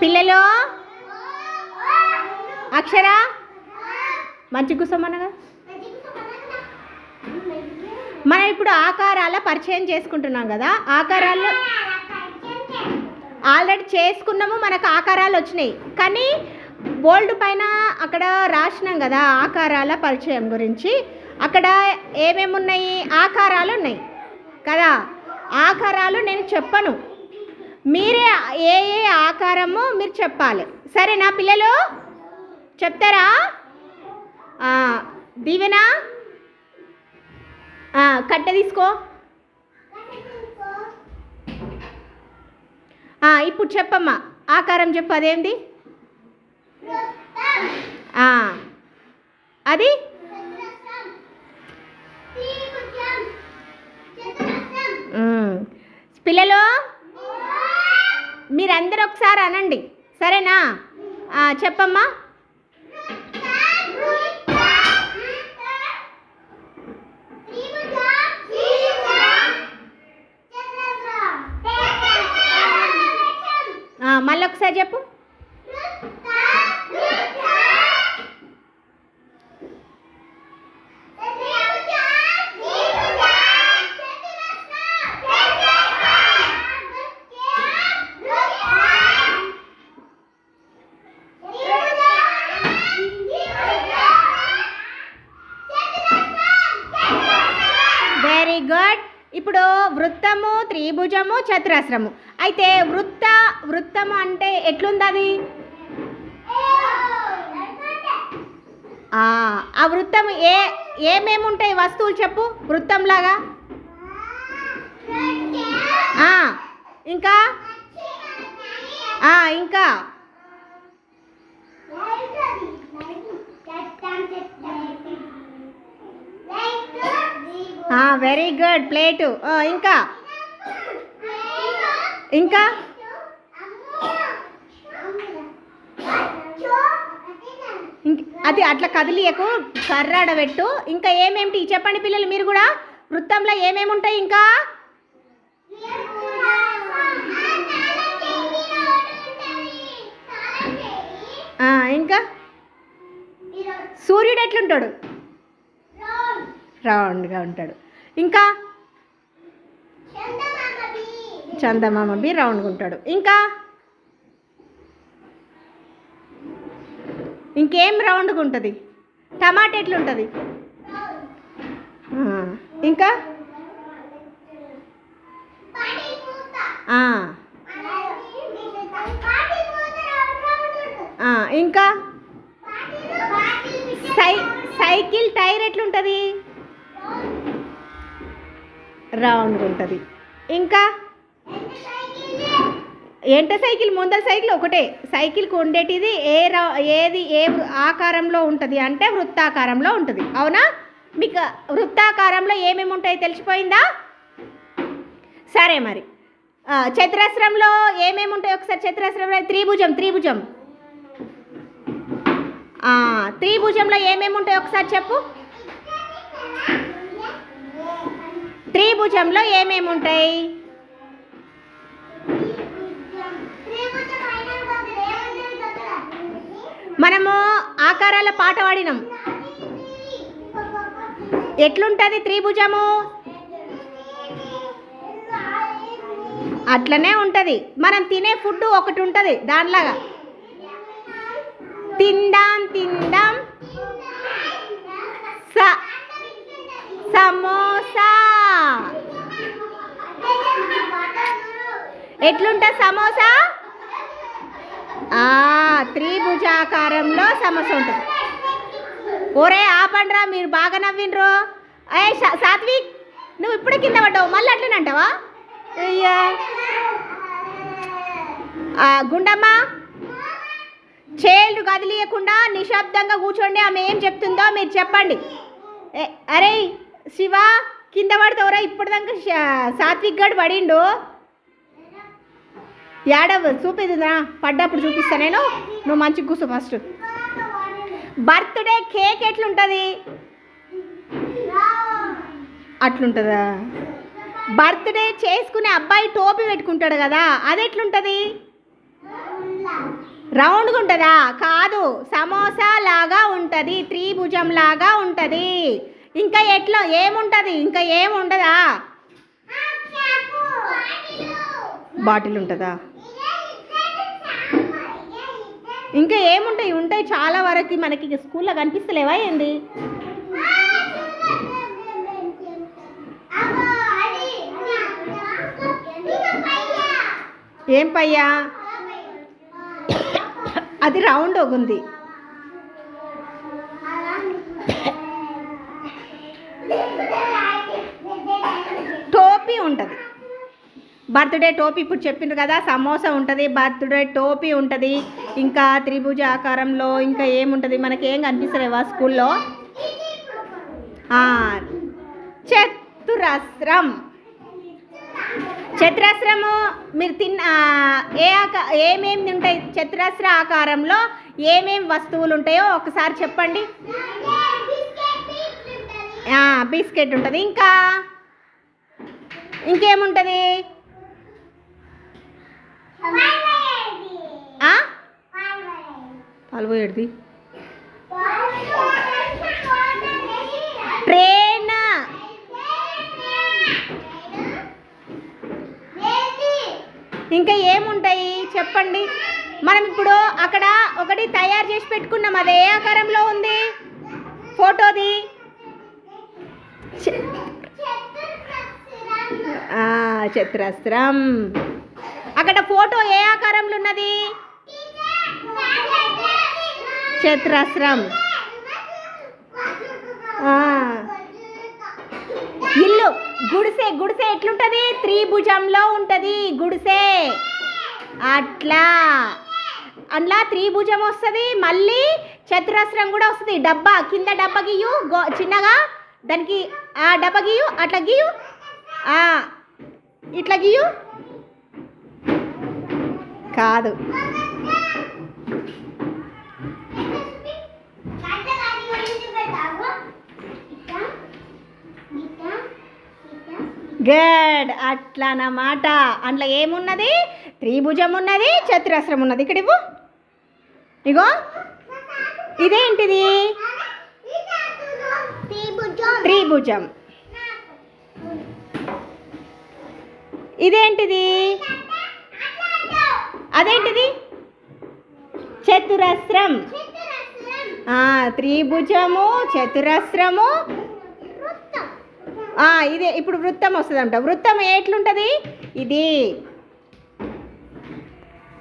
పిల్లలు? అక్షర? మంచి కూర్చోమన్నగా. మనం ఇప్పుడు ఆకారాల పరిచయం చేసుకుంటున్నాం కదా. ఆకారాలు ఆల్రెడీ చేసుకున్నాము మనకు ఆకారాలు వచ్చినాయి. కానీ బోల్డ్ పైన అక్కడ రాసినాం కదా ఆకారాల పరిచయం గురించి. అక్కడ ఏమేమి ఉన్నాయి ఆకారాలు ఉన్నాయి కదా. ఆకారాలు నేను చెప్పను. మీరే ఏ ఏ ఆకారమో మీరు చెప్పాలి. సరేనా పిల్లలు? చెప్తారా? దీవెనా? కట్టె తీసుకో. ఇప్పుడు చెప్పమ్మా. ఆకారం చెప్పు అదేంటి అది. పిల్లలు? మీరందరూ ఒకసారి అనండి. సరేనా? చెప్పమ్మా. మళ్ళీ ఒకసారి చెప్పు. వృత్తము త్రిభుజము చతురస్రము. అయితే వృత్త వృత్తము అంటే ఎట్లుంది అది ఆ వృత్తము వృత్తం ఏ ఏమేమి ఉంటాయి వస్తువులు చెప్పు? వృత్తంలాగా? ఇంకా? ఇంకా? వెరీ గుడ్ ప్లేటు ఇంకా? ఇంకా? అది అట్లా కదిలియకు కర్రాడబెట్టు ఇంకా ఏమేమిటి చెప్పండి పిల్లలు మీరు కూడా? వృత్తంలో ఏమేమి ఉంటాయి ఇంకా? ఇంకా? సూర్యుడు ఎట్లుంటాడు? రౌండ్గా ఉంటాడు. ఇంకా చందమామ బి రౌండ్గా ఉంటాడు. ఇంకా ఇంకేం రౌండ్గా ఉంటుంది? టమాటా ఎట్లుంటుంది ఇంకా ఇంకా సై సైకిల్ టైర్ ఎట్లుంటుంది? రౌండ్గా ఉంటుంది ఇంకా? ఎంట సైకిల్? ముందర సైకిల్ ఒకటే. సైకిల్కి ఉండేటిది ఏ రా ఏది ఏ వృ- ఆకారంలో ఉంటుంది అంటే వృత్తాకారంలో ఉంటుంది. అవునా? మీకు వృత్తాకారంలో ఏమేమి ఉంటాయి తెలిసిపోయిందా? సరే మరి. చతురస్రంలో ఏమేమి ఉంటాయి ఒకసారి చతురస్రంలో త్రిభుజం త్రిభుజం. త్రిభుజంలో ఏమేమి ఉంటాయి ఒకసారి చెప్పు. త్రిభుజంలో ఏమేమి ఉంటాయి? మనము ఆకారాల పాట పాడినాం ఎట్లుంటుంది త్రిభుజము? అట్లనే ఉంటుంది. మనం తినే ఫుడ్ ఒకటి ఉంటుంది దానిలాగా. తిందాం తిందాం. సమోసా. ఎట్లుంటుంది సమోసా? ఆ, త్రిభుజాకారంలో సమోసా ఉంటుంది. ఒరే ఆపండ్రా మీరు బాగా నవ్విండ్రు. ఏ సా- సాత్విక్ నువ్వు ఇప్పుడే కింద పడ్డావు. మళ్ళీ అట్లనే అంటావా? అయ్యా. గుండమ్మ చేళ్ళు కదిలియకుండా నిశ్శబ్దంగా కూర్చోండి. ఆమె ఏం చెప్తుందో మీరు చెప్పండి. అరే శివ కింద పడతావురా ఇప్పుడు దాకా సాత్విక్ గడు పడిండు. ఏడవ చూపిద్దురా? పడ్డప్పుడు చూపిస్తా నేను. నువ్వు మంచిగా కూర్చో ఫస్ట్ బర్త్డే కేక్ ఎట్లుంటుంది? అట్లుంటుందా? బర్త్డే చేసుకునే అబ్బాయి టోపీ పెట్టుకుంటాడు కదా అది ఎట్లుంటుంది? రౌండ్గా ఉంటుందా? కాదు సమోసా లాగా ఉంటుంది త్రిభుజం లాగా ఉంటుంది. ఇంకా ఎట్లా? ఏముంటుంది? ఇంకా ఏముండదా? బాటిల్ ఉంటుందా? ఇంకా ఏముంటాయి? ఉంటాయి చాలా వరకు. మనకి స్కూల్లో కనిపిస్తలేవా ఏంది? ఏం పయ్యా? అది రౌండ్ ఉంది. బర్త్డే టోపీ ఇప్పుడు చెప్పిండ్రు కదా సమోసా ఉంటుంది బర్త్డే టోపీ ఉంటుంది ఇంకా త్రిభుజ ఆకారంలో ఇంకా ఏముంటుంది మనకి ఏం కనిపిస్తలేవా స్కూల్లో? చతురస్రం. చతురస్రము మీరు తిన్న ఏ ఆక ఏమేమి ఉంటాయి చతురస్ర ఆకారంలో ఏమేమి వస్తువులు ఉంటాయో ఒకసారి చెప్పండి. బిస్కెట్ ఉంటుంది. ఇంకా ఇంకేముంటుంది? పాల్పోయేది ట్రైన్ ఇంకా ఏముంటాయి? చెప్పండి. మనం ఇప్పుడు అక్కడ ఒకటి తయారు చేసి పెట్టుకున్నాం. అది ఏ ఆకారంలో ఉంది? ఫోటోది. చతురస్రం అక్కడ ఫోటో ఏ ఆకారంలో ఉన్నది? చతురస్రం. ఇల్లు. గుడిసె గుడిసె ఎట్లుంటది? త్రిభుజంలో ఉంటది గుడిసె. అట్లా. అందులో త్రిభుజం వస్తుంది మళ్ళీ చతురస్రం కూడా వస్తుంది. డబ్బా కింద డబ్బా గీయు గో చిన్నగా దానికి ఆ డబ్బా గీయు అట్లా గీయు ఇట్లా గీయు కాదు. గడ్ అట్లా అందులో ఏమున్నది? త్రిభుజం ఉన్నది చతురస్రం ఉన్నది ఇక్కడ ఇవ్వు. ఇగో. ఇదేంటిది? త్రిభుజం. ఇదేంటిది? అదేంటిది? చతురస్రం. త్రిభుజము చతురస్రము. ఇదే ఇప్పుడు వృత్తం వస్తుందంట. వృత్తం ఎట్లుంటుంది? ఇది